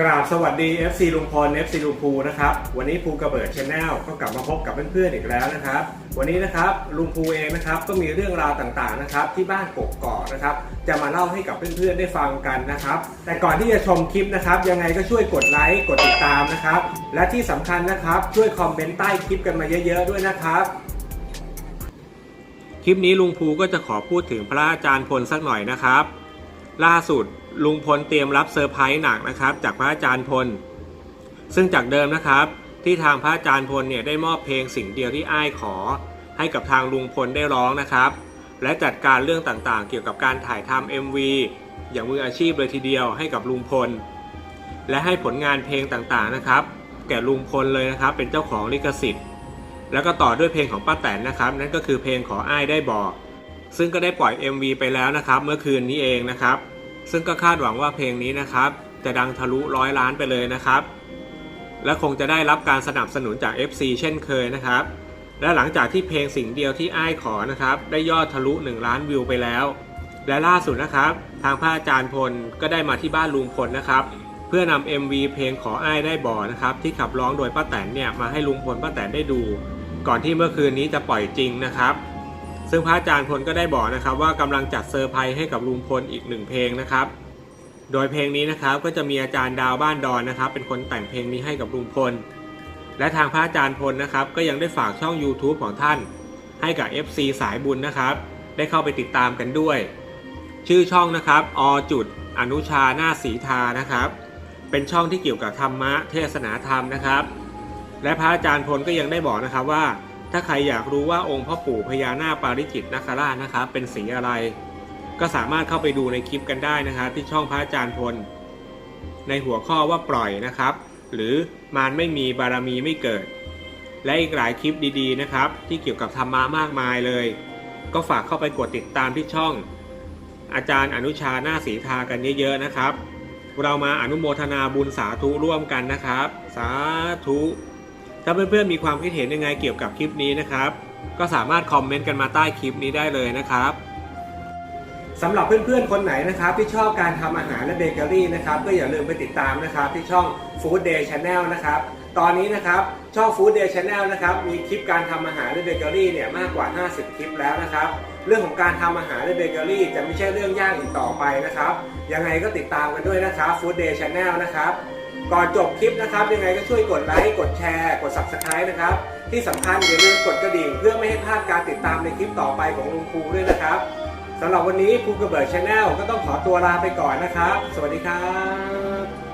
กราบสวัสดี FC ลุงพล FC ลุงภูนะครับ วันนี้ภูกระเบิดชาแนลก็กลับมาพบกับเพื่อนๆอีกแล้วนะครับ วันนี้นะครับลุงภูเองนะครับก็มีเรื่องราวต่างๆนะครับที่บ้านกกอกนะครับจะมาเล่าให้กับเพื่อนๆได้ฟังกันนะครับ แต่ก่อนที่จะชมคลิปนะครับยังไงก็ช่วยกดไลค์กดติดตามนะครับ และที่สำคัญนะครับช่วยคอมเมนต์ใต้คลิปกันมาเยอะๆด้วยนะครับคลิปนี้ลุงภูก็จะขอพูดถึงพระอาจารย์พลสักหน่อยนะครับ ล่าสุดลุงพลเตรียมรับเซอร์ไพรส์หนักนะครับ จากพระอาจารย์พล ซึ่งจากเดิมนะครับ ที่ทางพระอาจารย์พลเนี่ยได้มอบเพลงสิ่งเดียวที่อ้ายขอ ให้กับทางลุงพลได้ร้องนะครับ และจัดการเรื่องต่างๆ เกี่ยวกับการถ่ายทำ MV อย่างมืออาชีพเลยทีเดียวให้กับลุงพล และให้ผลงานเพลงต่างๆนะครับ แก่ลุงพลเลยนะครับ เป็นเจ้าของลิขสิทธิ์ แล้วก็ต่อด้วยเพลงของป้าแตนนะครับ นั่นก็คือเพลงขออ้ายได้บอก ซึ่งก็ได้ปล่อย MV ไปแล้วนะครับ เมื่อคืนนี้เองนะครับ ซึ่งก็คาดหวังว่าเพลงนี้นะครับ จะดังทะลุร้อยล้านไปเลยนะครับ และคงจะได้รับการสนับสนุนจาก FC เช่นเคยนะครับ และหลังจากที่เพลงสิ่งเดียวที่อ้ายขอนะครับ ได้ยอดทะลุ 1 ล้านวิวไปแล้ว และล่าสุดนะครับ ทางพระอาจารย์พลก็ได้มาที่บ้านลุงพลนะครับ เพื่อนำ MV เพลงขออ้ายได้บ่อนะครับ ที่ขับร้องโดยป้าแตนเนี่ยมาให้ลุงพลป้าแตนได้ดู ก่อนที่เมื่อคืนนี้จะปล่อยจริงนะครับ ซึ่งพระอาจารย์พลก็ได้บอกนะครับว่ากำลังจัดเซอร์ไพรส์ให้กับลุงพลอีกหนึ่งเพลงนะครับ โดยเพลงนี้นะครับก็จะมีอาจารย์ดาวบ้านดอนนะครับ เป็นคนแต่งเพลงนี้ให้กับลุงพล และทางพระอาจารย์พลนะครับ ก็ยังได้ฝากช่อง YouTube ของท่าน ให้กับ FC สายบุญนะครับ ได้เข้าไปติดตามกันด้วย ชื่อช่องนะครับอจุดอนุชาหน้าสีทานะครับ เป็นช่องที่เกี่ยวกับธรรมะเทศนาธรรมนะครับ และพระอาจารย์พลก็ยังได้บอกนะครับว่า ถ้าใครอยากรู้ว่าองค์พ่อปู่พญานาคปาริจิตนาคราชนะครับเป็นสีอะไร ก็สามารถเข้าไปดูในคลิปกันได้นะครับที่ช่องพระอาจารย์พล ในหัวข้อว่าปล่อยนะครับ หรือมารไม่มีบารมีไม่เกิด และอีกหลายคลิปดีๆนะครับ ที่เกี่ยวกับธรรมะมากมายเลย ก็ฝากเข้าไปกดติดตามที่ช่อง อาจารย์อนุชาหน้าสีทากันเยอะๆนะครับ เรามาอนุโมทนาบุญสาธุร่วมกันนะครับ สาธุ ถ้าเพื่อนๆมีความคิดเห็นยังไงเกี่ยวกับคลิปนี้นะครับ ก็สามารถคอมเมนต์กันมาใต้คลิปนี้ได้เลยนะครับสำหรับเพื่อนๆ คนไหนนะครับที่ชอบการทำอาหารและเบเกอรี่นะครับก็อย่าลืมไปติดตามนะครับที่ช่อง Food Day Channel นะครับตอนนี้นะครับช่อง Food Day Channel นะครับมีคลิปการทำอาหารและเบเกอรี่เนี่ยมากกว่า 50 คลิปแล้วนะครับ เรื่องของการทำอาหารและเบเกอรี่ จะไม่ใช่เรื่องยากอีกต่อไปนะครับ ยังไงก็ติดตามกันด้วยนะครับ Food Day Channel นะครับ ก่อนจบคลิปนะครับ ยังไงก็ช่วยกดไลค์ กดแชร์ กด Subscribe นะครับ ที่สำคัญอย่าลืมกดกระดิ่ง เพื่อไม่ให้พลาดการติดตามในคลิปต่อไปของลุงภูด้วยนะครับสำหรับวันนี้ภูกระเบิดชาแนลก็ต้องขอตัวลาไปก่อนนะครับ สวัสดีครับ